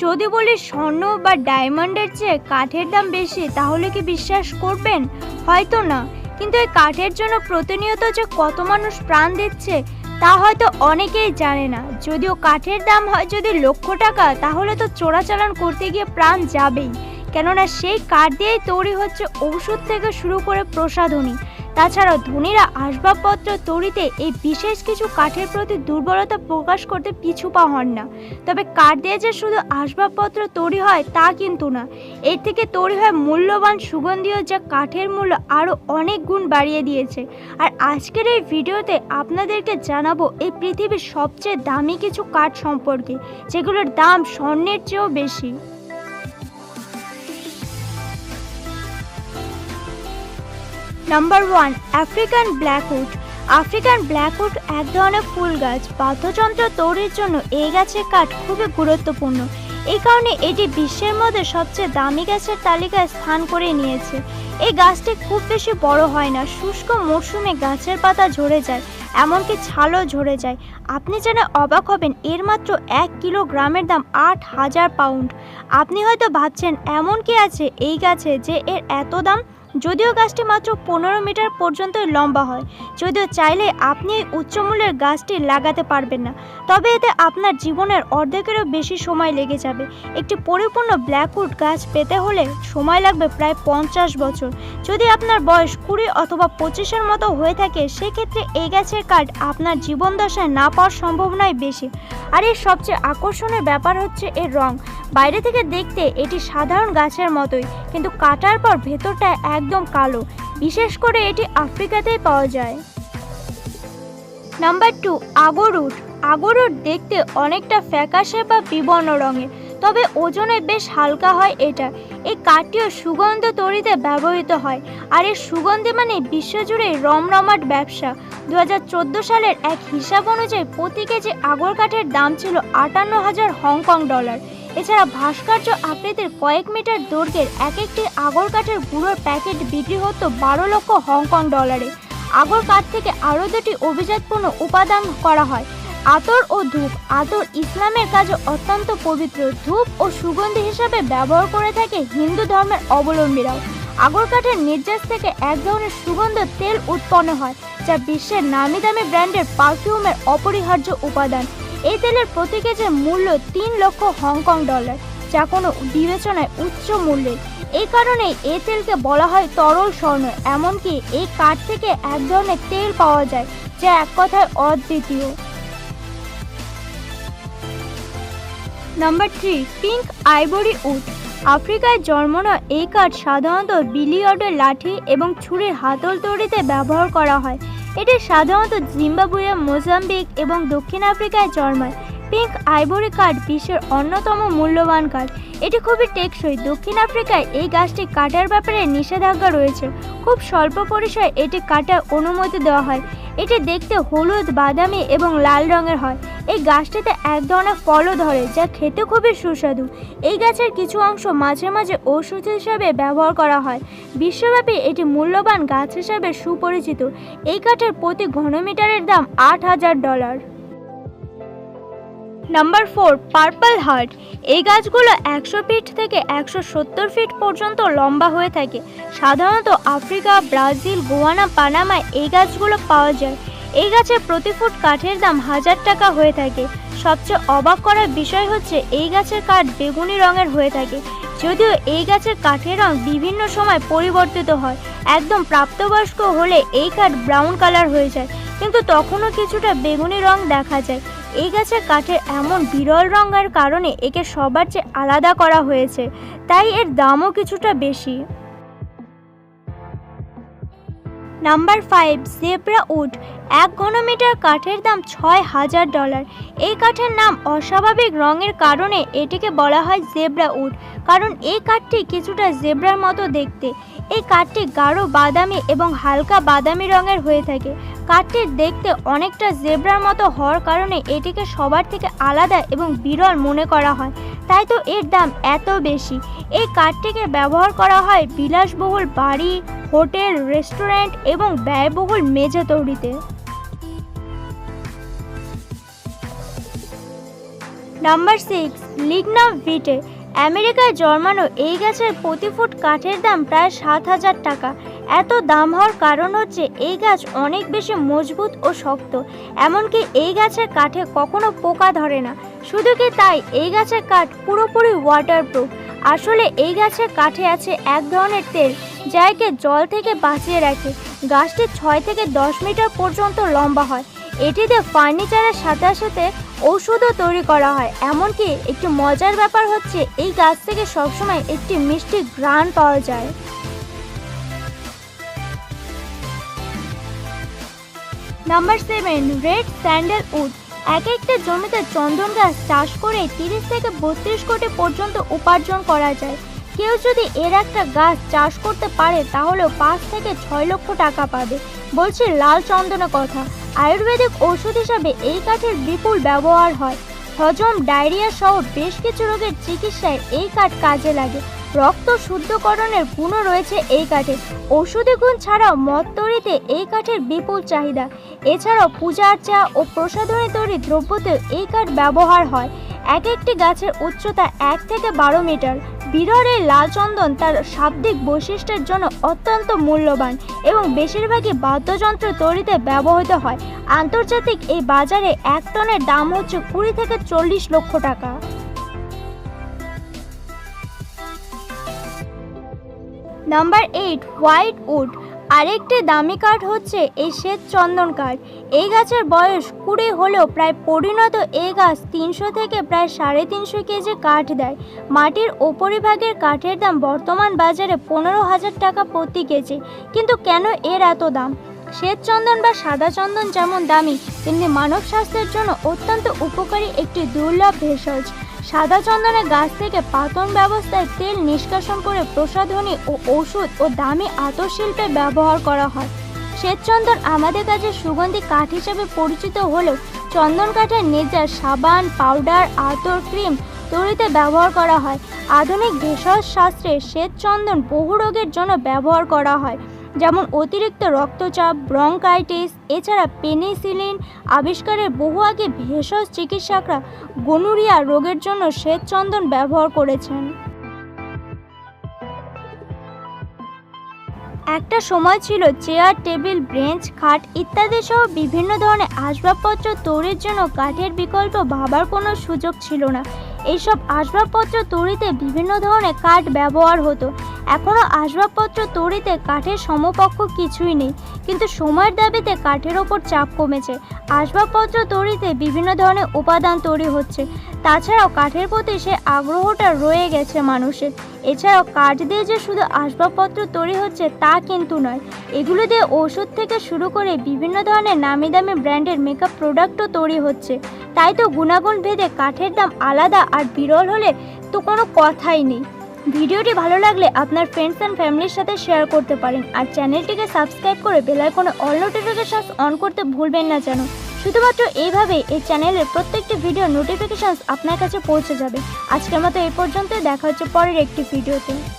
যদি বলি স্বর্ণ বা ডায়মন্ডের চেয়ে কাঠের দাম বেশি, তাহলে কি বিশ্বাস করবেন? হয়তো না। কিন্তু এই কাঠের জন্য প্রতিনিয়ত যে কত মানুষ প্রাণ দিচ্ছে, তা হয়তো অনেকেই জানে না। যদিও কাঠের দাম হয় যদি লক্ষ টাকা, তাহলে তো চোরাচালান করতে গিয়ে প্রাণ যাবেই। কেননা সেই কাঠ দিয়েই তৈরি হচ্ছে ঔষধ থেকে শুরু করে প্রসাধনী। তাছাড়াও ধনীরা আসবাবপত্র তৈরিতে এই বিশেষ কিছু কাঠের প্রতি দুর্বলতা প্রকাশ করতে পিছু পা হন না। তবে কাঠ দিয়ে যে শুধু আসবাবপত্র তৈরি হয় তা কিন্তু না। এর থেকে তৈরি হয় মূল্যবান সুগন্ধীয় যা কাঠের মূল্য আরও অনেক গুণ বাড়িয়ে দিয়েছে। আর আজকের এই ভিডিওতে আপনাদেরকে জানাব এই পৃথিবীর সবচেয়ে দামি কিছু কাঠ সম্পর্কে, যেগুলোর দাম স্বর্ণের চেয়েও বেশি। Number one African blackwood African blackwood এক ধরনের ফুল গাছ। বাদ্যযন্ত্র তৈরির জন্য এই গাছের কাঠ খুবই গুরুত্বপূর্ণ। এই কারণে এটি বিশ্বের মধ্যে সবচেয়ে দামি গাছের তালিকায় স্থান করে নিয়েছে। এই গাছটি খুব বেশি বড় হয় না, শুষ্ক মরশুমে গাছের পাতা ঝরে যায়, এমনকি ছালও ঝরে যায়। আপনি জেনে অবাক হবেন, এর মাত্র এক কিলোগ্রামের দাম আট হাজার পাউন্ড। আপনি হয়তো ভাবছেন, এমন কি আছে এই গাছে যে এর এত দাম? যদিও গাছটি মাত্র পনেরো মিটার পর্যন্তই লম্বা হয়, যদিও চাইলে আপনি এই উচ্চমূল্যের গাছটি লাগাতে পারবেন না। তবে এতে আপনার জীবনের অর্ধেকেরও বেশি সময় লেগে যাবে। একটি পরিপূর্ণ ব্ল্যাকউড গাছ পেতে হলে সময় লাগবে প্রায় পঞ্চাশ বছর। যদি আপনার বয়স কুড়ি অথবা পঁচিশের মতো হয়ে থাকে, সেক্ষেত্রে এই গাছের কাঠ আপনার জীবন দশায় না পাওয়ার সম্ভাবনাই বেশি। আর এর সবচেয়ে আকর্ষণীয় ব্যাপার হচ্ছে এর রং। বাইরে থেকে দেখতে এটি সাধারণ গাছের মতোই, কিন্তু কাটার পর ভেতরটা একদম কালো। বিশেষ করে এটি আফ্রিকাতেই পাওয়া যায়। Number two, আগরুট। আগরুট দেখতে অনেকটা ফ্যাকাশে বা বিবর্ণ রঙের, তবে ওজনে বেশ হালকা হয় এটা। এই কাঠটিও সুগন্ধ তৈরিতে ব্যবহৃত হয়, আর এর সুগন্ধি মানে বিশ্বজুড়ে রমরমাট ব্যবসা। দু হাজার চোদ্দ সালের এক হিসাব অনুযায়ী প্রতি কেজি আগর কাঠের দাম ছিল আটান্ন হাজার হংকং ডলার। এছাড়া ভাস্কর্য আকৃতির কয়েক মিটার দৈর্ঘ্যের এক একটি আগর কাঠের গুঁড়োর প্যাকেট বিক্রি হতো বারো লক্ষ হংকং ডলারে। আগর কাঠ থেকে আরও দুটি অভিজাতপূর্ণ উপাদান করা হয়। আতর ও ধূপ। আতর ইসলামের কাজে অত্যন্ত পবিত্র। ধূপ ও সুগন্ধি হিসাবে ব্যবহার করে থাকে হিন্দু ধর্মের অবলম্বীরাও। আগর কাঠের নির্যাস থেকে এক ধরনের সুগন্ধ তেল উৎপন্ন হয়, যা বিশ্বের নামি দামি ব্র্যান্ডের পারফিউমের অপরিহার্য উপাদান। এই তেলের প্রতি কেজির মূল্য তিন লক্ষ হংকং ডলার, যা কোনো বিবেচনায় উচ্চ মূল্যের এই কারণেই এই তেলকে বলা হয় তরল স্বর্ণ, এমনকি এই কাঠ থেকে এক ধরনের তেল পাওয়া যায়, যা এক কথায় অদ্বিতীয়। Number three, pink ivory wood. আফ্রিকায় জন্ম নেওয়া এই কাঠ সাধারণত বিলিয়র্ডের লাঠি এবং ছুরির হাতল তৈরিতে ব্যবহার করা হয়। এটি সাধারণত জিম্বাবুয়ে, মোজাম্বিক এবং দক্ষিণ আফ্রিকায় জন্মায় পিঙ্ক আইভরি কাঠ বিশ্বের অন্যতম মূল্যবান কাঠ এটি খুবই টেকসই। দক্ষিণ আফ্রিকায় এই গাছটি কাটার ব্যাপারে নিষেধাজ্ঞা রয়েছে। খুব স্বল্প পরিসরে এটি কাটার অনুমতি দেওয়া হয়। এটি দেখতে হলুদ, বাদামি এবং লাল রঙের হয়। এই গাছটিতে এক ধরনের ফলও ধরে, যা খেতে খুবই সুস্বাদু। এই গাছের কিছু অংশ মাঝে মাঝে ওষুধ হিসাবে ব্যবহার করা হয়। বিশ্বব্যাপী এটি মূল্যবান গাছ হিসাবে সুপরিচিত। এই কাঠের প্রতি ঘনমিটারের দাম আট হাজার dollar. Number four purple heart এই গাছগুলো একশো ফিট থেকে একশো সত্তর ফিট পর্যন্ত লম্বা হয়ে থাকে। সাধারণত আফ্রিকা, ব্রাজিল, গোয়ানা, পানামায় এই গাছগুলো পাওয়া যায়। এই গাছের প্রতি ফুট কাঠের দাম হাজার টাকা হয়ে থাকে। সবচেয়ে অবাক করার বিষয় হচ্ছে, এই গাছের কাঠ বেগুনি রঙের হয়ে থাকে। যদিও এই গাছের কাঠের রং বিভিন্ন সময় পরিবর্তিত হয়। একদম প্রাপ্তবয়স্ক হলে এই কাঠ ব্রাউন কালার হয়ে যায়। কিন্তু তখনও কিছুটা বেগুনি রং দেখা যায়। এই গাছের কাঠের এমন বিরল রঙের কারণে একে সবার চেয়ে আলাদা করা হয়েছে, তাই এর দামও কিছুটা বেশি। Number five, zebra wood. এক ঘনমিটার কাঠের দাম ছয় হাজার ডলার। এই কাঠের নাম অস্বাভাবিক রঙের কারণে এটিকে বলা হয় জেব্রা উড, কারণ এই কাঠটি কিছুটা জেব্রার মতো দেখতে। এই কাঠটি গাঢ় বাদামি এবং হালকা বাদামি রঙের হয়ে থাকে। কাঠটির দেখতে অনেকটা জেব্রার মতো হওয়ার কারণে এটিকে সবার থেকে আলাদা এবং বিরল মনে করা হয়। তাই তো এর দাম এত বেশি। এই কাঠটিকে ব্যবহার করা হয় বিলাসবহুল বাড়ি, হোটেল, রেস্টুরেন্ট এবং ব্যয়বহুল মেঝে তৈরিতে। নাম্বার সিক্স লিগনাম ভিটে। আমেরিকায় জন্মানো এই গাছের প্রতি ফুট কাঠের দাম প্রায় সাত হাজার টাকা। এত দাম হওয়ার কারণ হচ্ছে এই গাছ অনেক বেশি মজবুত ও শক্ত। এমনকি এই গাছের কাঠে কখনো পোকা ধরে না। শুধু কি তাই? এই গাছের কাঠ পুরোপুরি ওয়াটারপ্রুফ আসলে এই গাছের কাঠে আছে এক ধরনের তেল যা একে জল থেকে বাঁচিয়ে রাখে। গাছটি ছয় থেকে দশ মিটার পর্যন্ত লম্বা হয়। এটিতে ফার্নিচারের সাথে সাথে ঔষধও তৈরি করা হয়। এমনকি একটি মজার ব্যাপার হচ্ছে, এই গাছ থেকে সবসময় একটি মিষ্টি ঘ্রাণ পাওয়া যায়। Number seven red sandal wood এক একটা জমিতে চন্দন গাছ চাষ করে তিরিশ থেকে বত্রিশ কোটি পর্যন্ত উপার্জন করা যায়। কেউ যদি এর একটা গাছ চাষ করতে পারে, তাহলে পাঁচ থেকে ছয় লক্ষ টাকা পাবে, বলছে লাল চন্দনের কথা। আয়ুর্বেদিক ওষুধ হিসাবে এই কাঠের বিপুল ব্যবহার হয়। হজম ডায়রিয়া সহ বেশ কিছু রোগের চিকিৎসায় এই কাঠ কাজে লাগে। রক্ত শুদ্ধকরণের গুণও রয়েছে এই কাঠে। ওষুধি গুণ ছাড়াও মদ তৈরিতে এই কাঠের বিপুল চাহিদা। এছাড়াও পূজা আর্চা ও প্রসাধনী তৈরি দ্রব্যতেও এই কাঠ ব্যবহার হয়। এক একটি গাছের উচ্চতা এক থেকে বারো মিটার। বিরল এই লাল চন্দন তার শাব্দিক বৈশিষ্ট্যের জন্য অত্যন্ত মূল্যবান এবং বেশিরভাগই বাদ্যযন্ত্র তৈরিতে ব্যবহৃত হয়। আন্তর্জাতিক এই বাজারে এক টনের দাম হচ্ছে কুড়ি থেকে চল্লিশ লক্ষ টাকা। নাম্বার এইট হোয়াইট উড আরেকটি দামি কাঠ হচ্ছে এই শ্বেত চন্দন কাঠ। এই গাছের বয়স কুড়ি হলেও প্রায় পরিণত এই গাছ তিনশো থেকে প্রায় সাড়ে তিনশো কেজি কাঠ দেয়। মাটির ওপরিভাগের কাঠের দাম বর্তমান বাজারে পনেরো হাজার টাকা প্রতি কেজি। কিন্তু কেন এর এত দাম? শ্বেত চন্দন বা সাদা চন্দন যেমন দামি, তেমনি মানব স্বাস্থ্যের জন্য অত্যন্ত উপকারী একটি দুর্লভ ভেষজ। সাদা চন্দনের গাছ থেকে পাতন ব্যবস্থায় তেল নিষ্কাশন করে প্রসাধনী ও ওষুধ ও দামি আতশিল্পে ব্যবহার করা হয়। শ্বেতচন্দন আমাদের কাছে সুগন্ধি কাঠ হিসেবে পরিচিত হলেও চন্দন কাঠের নেজার সাবান, পাউডার, আতর, ক্রিম তৈরিতে ব্যবহার করা হয়। আধুনিক ভেষজ শাস্ত্রে শ্বেতচন্দন বহু রোগের জন্য ব্যবহার করা হয়। যেমন অতিরিক্ত রক্তচাপ, ব্রঙ্কাইটিস, এছাড়া পেনিসিলিন আবিষ্কারের বহু আগে ভেষজ চিকিৎসকরা গনুরিয়া রোগের জন্য শ্বেতচন্দন ব্যবহার করেছেন। একটা সময় ছিল চেয়ার, টেবিল বেঞ্চ খাট ইত্যাদি সহ বিভিন্ন ধরনের আসবাবপত্র তৈরির জন্য কাঠের বিকল্প ভাবার কোনো সুযোগ ছিল না। এইসব আসবাবপত্র তৈরিতে বিভিন্ন ধরনের কাঠ ব্যবহার হতো। এখনও আসবাবপত্র তৈরিতে কাঠের সমপক্ষ কিছুই নেই, কিন্তু সময়ের দাবিতে কাঠের ওপর চাপ কমেছে। আসবাবপত্র তৈরিতে বিভিন্ন ধরনের উপাদান তৈরি হচ্ছে। তাছাড়াও কাঠের প্রতি সে আগ্রহটা রয়ে গেছে মানুষের। এছাড়াও কাঠ দিয়ে যে শুধু আসবাবপত্র তৈরি হচ্ছে তা কিন্তু নয়, এগুলো দিয়ে ওষুধ থেকে শুরু করে বিভিন্ন ধরনের নামি দামি ব্র্যান্ডের মেকআপ প্রোডাক্টও তৈরি হচ্ছে। তাই তো গুণাগুণ ভেদে কাঠের দাম আলাদা আর বিরল হলে তো কোনো কথাই নেই। ভিডিওটি ভালো লাগলে আপনার ফ্রেন্ডস অ্যান্ড ফ্যামিলির সাথে শেয়ার করতে পারেন। আর চ্যানেলটিকে সাবস্ক্রাইব করে বেলাইকনে অল নোটিফিকেশান অন করতে ভুলবেন না যেন। শুধুমাত্র এইভাবেই এই চ্যানেলের প্রত্যেকটি ভিডিও নোটিফিকেশানস আপনার কাছে পৌঁছে যাবে। আজকের মতো এই পর্যন্তই, দেখা হচ্ছে পরের একটি ভিডিওতে